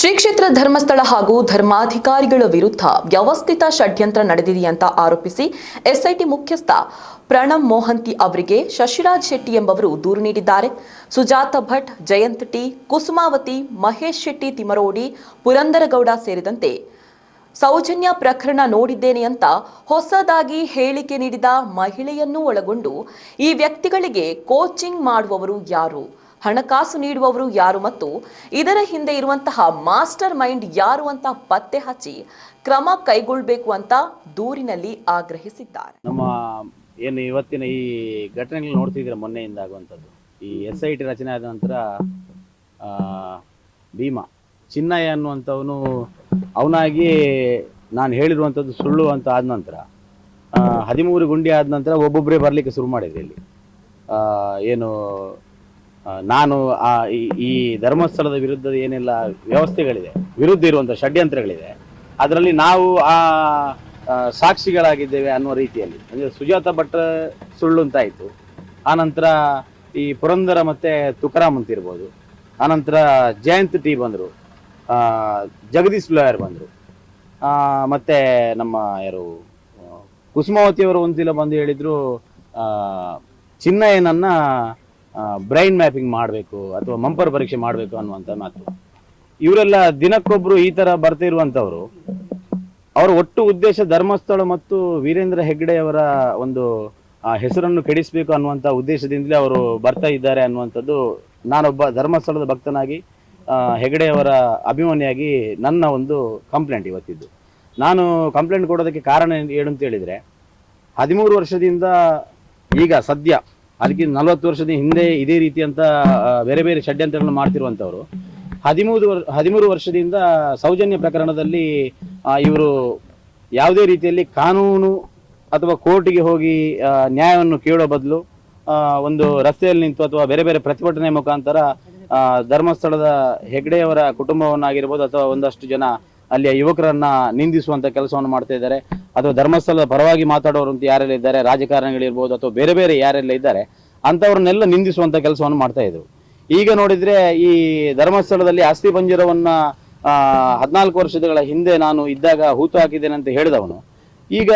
ಶ್ರೀ ಕ್ಷೇತ್ರ ಧರ್ಮಸ್ಥಳ ಹಾಗೂ ಧರ್ಮಾಧಿಕಾರಿಗಳ ವಿರುದ್ಧ ವ್ಯವಸ್ಥಿತ ಷಡ್ಯಂತ್ರ ನಡೆದಿದೆ ಅಂತ ಆರೋಪಿಸಿ ಎಸ್ಐಟಿ ಮುಖ್ಯಸ್ಥ ಪ್ರಣಬ್ ಮೋಹಂತಿ ಅವರಿಗೆ ಶಶಿರಾಜ್ ಶೆಟ್ಟಿ ಎಂಬವರು ದೂರು ನೀಡಿದ್ದಾರೆ. ಸುಜಾತ ಭಟ್, ಜಯಂತ್ ಟಿ, ಕುಸುಮಾವತಿ, ಮಹೇಶ್ ಶೆಟ್ಟಿ ತಿಮರೋಡಿ ಪುರಂದರಗೌಡ ಸೇರಿದಂತೆ ಸೌಜನ್ಯ ಪ್ರಕರಣ ನೋಡಿದ್ದೇನೆ ಅಂತ ಹೊಸದಾಗಿ ಹೇಳಿಕೆ ನೀಡಿದ ಮಹಿಳೆಯನ್ನೂ ಒಳಗೊಂಡು ಈ ವ್ಯಕ್ತಿಗಳಿಗೆ ಕೋಚಿಂಗ್ ಮಾಡುವವರು ಯಾರು? ಹಣಕಾಸು ನೀಡುವವರು ಯಾರು ಮತ್ತು ಇದರ ಹಿಂದೆ ಇರುವಂತಹ ಮಾಸ್ಟರ್ ಮೈಂಡ್ ಯಾರು ಅಂತ ಪತ್ತೆ ಹಚ್ಚಿ ಕ್ರಮ ಕೈಗೊಳ್ಳಬೇಕು ಅಂತ ದೂರಿನಲ್ಲಿ ಆಗ್ರಹಿಸಿದ್ದಾರೆ. ನಮ್ಮ ಏನು ಇವತ್ತಿನ ಈ ಘಟನೆಗಳು ನೋಡ್ತಿದ್ರೆ ಮೊನ್ನೆಯಿಂದ ಆಗುವಂಥದ್ದು. ಈ ಎಸ್ ಐ ಟಿ ರಚನೆ ಆದ ನಂತರ ಭೀಮಾ, ಚಿನ್ನಯ್ಯ ಅನ್ನುವಂಥವನು ಅವನಾಗಿ ನಾನು ಹೇಳಿರುವಂಥದ್ದು ಸುಳ್ಳು ಅಂತ ಆದ ನಂತರ ಹದಿಮೂರು ಗುಂಡಿ ಆದ ನಂತರ ಒಬ್ಬೊಬ್ಬರೇ ಬರಲಿಕ್ಕೆ ಶುರು ಮಾಡಿದ್ರು ಇಲ್ಲಿ. ಏನು ನಾನು ಆ ಈ- ಧರ್ಮಸ್ಥಳದ ವಿರುದ್ಧದ ಏನೆಲ್ಲ ವ್ಯವಸ್ಥೆಗಳಿದೆ ವಿರುದ್ಧ ಇರುವಂಥ ಷಡ್ಯಂತ್ರಗಳಿದೆ ಅದರಲ್ಲಿ ನಾವು ಆ ಸಾಕ್ಷಿಗಳಾಗಿದ್ದೇವೆ ಅನ್ನುವ ರೀತಿಯಲ್ಲಿ. ಅಂದರೆ ಸುಜಾತ ಭಟ್ ಸುಳ್ಳು ಅಂತಾಯಿತು ಆನಂತರ ಈ ಪುರಂದರ ಮತ್ತೆ ತುಕಾರಾಮ್ ಅಂತ ಇರ್ಬೋದು. ಆನಂತರ ಜಯಂತ್ ಟಿ ಬಂದರು. ಜಗದೀಶ್ ಲಾಯರ್ ಬಂದರು. ಮತ್ತೆ ನಮ್ಮ ಯಾರು ಕುಸುಮಾವತಿಯವರು ಒಂದ್ಸಲ ಬಂದು ಹೇಳಿದ್ರು ಆ, ಚಿನ್ನಯ್ಯನನ್ನ ಬ್ರೈನ್ ಮ್ಯಾಪಿಂಗ್ ಮಾಡಬೇಕು ಅಥವಾ ಮಂಪರ್ ಪರೀಕ್ಷೆ ಮಾಡಬೇಕು ಅನ್ನುವಂಥ ಮಾತು. ಇವರೆಲ್ಲ ದಿನಕ್ಕೊಬ್ರು ಈ ತರ ಬರ್ತಾ ಇರುವಂತವ್ರು ಅವರ ಒಟ್ಟು ಉದ್ದೇಶ ಧರ್ಮಸ್ಥಳ ಮತ್ತು ವೀರೇಂದ್ರ ಹೆಗ್ಗಡೆಯವರ ಒಂದು ಹೆಸರನ್ನು ಕೆಡಿಸಬೇಕು ಅನ್ನುವಂಥ ಉದ್ದೇಶದಿಂದಲೇ ಅವರು ಬರ್ತಾ ಇದ್ದಾರೆ ಅನ್ನುವಂಥದ್ದು ನಾನೊಬ್ಬ ಧರ್ಮಸ್ಥಳದ ಭಕ್ತನಾಗಿ ಹೆಗಡೆಯವರ ಅಭಿಮಾನಿಯಾಗಿ ನನ್ನ ಒಂದು ಕಂಪ್ಲೇಂಟ್ ಇವತ್ತಿದ್ದು. ನಾನು ಕಂಪ್ಲೇಂಟ್ ಕೊಡೋದಕ್ಕೆ ಕಾರಣ ಏನು ಅಂತ ಹೇಳಿದ್ರೆ, ಹದಿಮೂರು ವರ್ಷದಿಂದ ಈಗ ಸದ್ಯ ಅದಕ್ಕೆ ನಲವತ್ತು ವರ್ಷದ ಹಿಂದೆ ಇದೇ ರೀತಿಯಂತ ಬೇರೆ ಬೇರೆ ಷಡ್ಯಂತ್ರಗಳನ್ನು ಮಾಡ್ತಿರುವಂತವರು ಹದಿಮೂರು ಹದಿಮೂರು ವರ್ಷದಿಂದ ಸೌಜನ್ಯ ಪ್ರಕರಣದಲ್ಲಿ ಇವರು ಯಾವುದೇ ರೀತಿಯಲ್ಲಿ ಕಾನೂನು ಅಥವಾ ಕೋರ್ಟಿಗೆ ಹೋಗಿ ನ್ಯಾಯವನ್ನು ಕೇಳೋ ಬದಲು ಒಂದು ರಸ್ತೆಯಲ್ಲಿ ನಿಂತು ಅಥವಾ ಬೇರೆ ಬೇರೆ ಪ್ರತಿಭಟನೆ ಮುಖಾಂತರ ಧರ್ಮಸ್ಥಳದ ಹೆಗ್ಡೆಯವರ ಕುಟುಂಬವನ್ನಾಗಿರ್ಬೋದು ಅಥವಾ ಒಂದಷ್ಟು ಜನ ಅಲ್ಲಿಯ ಯುವಕರನ್ನ ನಿಂದಿಸುವಂತ ಕೆಲಸವನ್ನು ಮಾಡ್ತಾ ಇದ್ದಾರೆ. ಅಥವಾ ಧರ್ಮಸ್ಥಳದ ಪರವಾಗಿ ಮಾತಾಡೋರು ಅಂತ ಯಾರೆಲ್ಲ ಇದ್ದಾರೆ, ರಾಜಕಾರಣಿಗಳಿರ್ಬೋದು ಅಥವಾ ಬೇರೆ ಬೇರೆ ಯಾರೆಲ್ಲ ಇದ್ದಾರೆ, ಅಂಥವ್ರನ್ನೆಲ್ಲ ನಿಂದಿಸುವಂತ ಕೆಲಸವನ್ನು ಮಾಡ್ತಾ ಇದ್ರು. ಈಗ ನೋಡಿದ್ರೆ ಈ ಧರ್ಮಸ್ಥಳದಲ್ಲಿ ಅಸ್ಥಿ ಪಂಜರವನ್ನು ಹದಿನಾಲ್ಕು ವರ್ಷಗಳ ಹಿಂದೆ ನಾನು ಇದ್ದಾಗ ಹೂತು ಹಾಕಿದ್ದೇನೆ ಅಂತ ಹೇಳಿದವನು. ಈಗ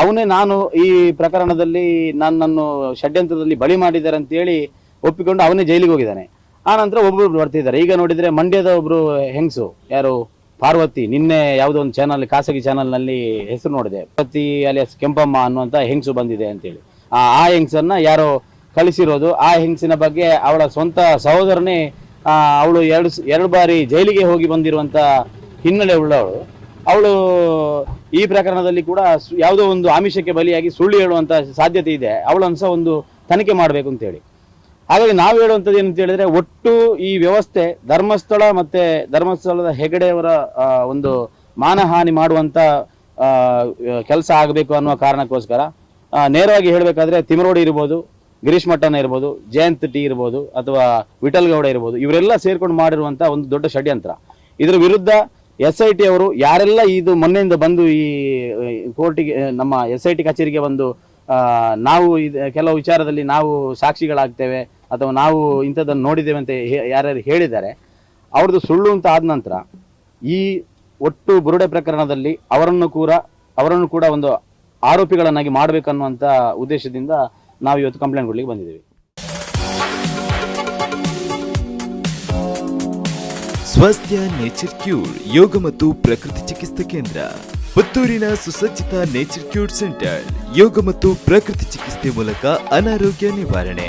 ಅವನೇ ನಾನು ಈ ಪ್ರಕರಣದಲ್ಲಿ ನನ್ನನ್ನು ಷಡ್ಯಂತ್ರದಲ್ಲಿ ಬಳಿ ಮಾಡಿದ್ದಾರೆ ಅಂತ ಹೇಳಿ ಒಪ್ಪಿಕೊಂಡು ಅವನೇ ಜೈಲಿಗೆ ಹೋಗಿದ್ದಾನೆ. ಆ ನಂತರ ಒಬ್ಬೊಬ್ರು ಬರ್ತಿದ್ದಾರೆ. ಈಗ ನೋಡಿದ್ರೆ ಮಂಡ್ಯದ ಒಬ್ಬರು ಹೆಂಗಸು, ಯಾರು? ಪಾರ್ವತಿ, ನಿನ್ನೆ ಯಾವುದೋ ಒಂದು ಚಾನಲ್ ಖಾಸಗಿ ಚಾನಲ್ನಲ್ಲಿ ಹೆಸರು ನೋಡಿದೆ. ಪಾರ್ವತಿ ಅಲಿಯಾಸ್ ಕೆಂಪಮ್ಮ ಅನ್ನುವಂಥ ಹೆಂಗಸು ಬಂದಿದೆ ಅಂತೇಳಿ. ಆ ಆ ಹೆಂಗಸನ್ನ ಯಾರೋ ಕಳಿಸಿರೋದು, ಆ ಹೆಂಗಸಿನ ಬಗ್ಗೆ ಅವಳ ಸ್ವಂತ ಸಹೋದರನೇ ಅವಳು ಎರಡು ಎರಡು ಬಾರಿ ಜೈಲಿಗೆ ಹೋಗಿ ಬಂದಿರುವಂತ ಹಿನ್ನೆಲೆ ಉಳ್ಳವಳು. ಅವಳು ಈ ಪ್ರಕರಣದಲ್ಲಿ ಕೂಡ ಯಾವುದೋ ಒಂದು ಆಮಿಷಕ್ಕೆ ಬಲಿಯಾಗಿ ಸುಳ್ಳು ಹೇಳುವಂತ ಸಾಧ್ಯತೆ ಇದೆ. ಅವಳನ್ನು ಸಹ ಒಂದು ತನಿಖೆ ಮಾಡಬೇಕು ಅಂತೇಳಿ. ಹಾಗಾಗಿ ನಾವು ಹೇಳುವಂಥದ್ದು ಏನಂತ ಹೇಳಿದ್ರೆ ಒಟ್ಟು ಈ ವ್ಯವಸ್ಥೆ ಧರ್ಮಸ್ಥಳ ಮತ್ತೆ ಧರ್ಮಸ್ಥಳದ ಹೆಗಡೆಯವರ ಒಂದು ಮಾನಹಾನಿ ಮಾಡುವಂತ ಕೆಲಸ ಆಗಬೇಕು ಅನ್ನುವ ಕಾರಣಕ್ಕೋಸ್ಕರ ನೇರವಾಗಿ ಹೇಳಬೇಕಾದ್ರೆ ತಿಮರೋಡಿ ಇರ್ಬೋದು, ಗಿರೀಶ್ ಮಟ್ಟನ ಇರ್ಬೋದು, ಜಯಂತ್ ಟಿ ಇರ್ಬೋದು, ಅಥವಾ ವಿಠಲ್ ಗೌಡ ಇರ್ಬೋದು, ಇವರೆಲ್ಲ ಸೇರ್ಕೊಂಡು ಮಾಡಿರುವಂತ ಒಂದು ದೊಡ್ಡ ಷಡ್ಯಂತ್ರ. ಇದರ ವಿರುದ್ಧ ಎಸ್ ಐ ಟಿ ಅವರು ಯಾರೆಲ್ಲ ಇದು ಮೊನ್ನೆಯಿಂದ ಬಂದು ಈ ಕೋರ್ಟಿಗೆ, ನಮ್ಮ ಎಸ್ ಐ ಟಿ ಕಚೇರಿಗೆ ಬಂದು ನಾವು ಕೆಲವು ವಿಚಾರದಲ್ಲಿ ನಾವು ಸಾಕ್ಷಿಗಳಾಗ್ತೇವೆ ಅಥವಾ ನಾವು ಇಂಥದ್ದನ್ನು ನೋಡಿದ್ದೇವೆ ಅಂತ ಯಾರ್ಯಾರು ಹೇಳಿದ್ದಾರೆ, ಅವ್ರದ್ದು ಸುಳ್ಳು ಅಂತ ಆದ ನಂತರ ಈ ಒಟ್ಟು ಬುರುಡೆ ಪ್ರಕರಣದಲ್ಲಿ ಅವರನ್ನು ಕೂಡ ಅವರನ್ನು ಕೂಡ ಒಂದು ಆರೋಪಿಗಳನ್ನಾಗಿ ಮಾಡಬೇಕನ್ನುವಂಥ ಉದ್ದೇಶದಿಂದ ನಾವು ಇವತ್ತು ಕಂಪ್ಲೇಂಟ್ ಕೊಡಲಿಕ್ಕೆ ಬಂದಿದ್ದೀವಿ. ಸ್ವಾಸ್ಥ್ಯ ನೇಚರ್ ಕ್ಯೂರ್ ಯೋಗ ಮತ್ತು ಪ್ರಕೃತಿ ಚಿಕಿತ್ಸಾ ಕೇಂದ್ರ, ಪುತ್ತೂರಿನ ಸುಸಜ್ಜಿತ ನೇಚರ್ ಕ್ಯೂರ್ ಸೆಂಟರ್ ಯೋಗ ಮತ್ತು ಪ್ರಕೃತಿ ಚಿಕಿತ್ಸೆ ಮೂಲಕ ಅನಾರೋಗ್ಯ ನಿವಾರಣೆ.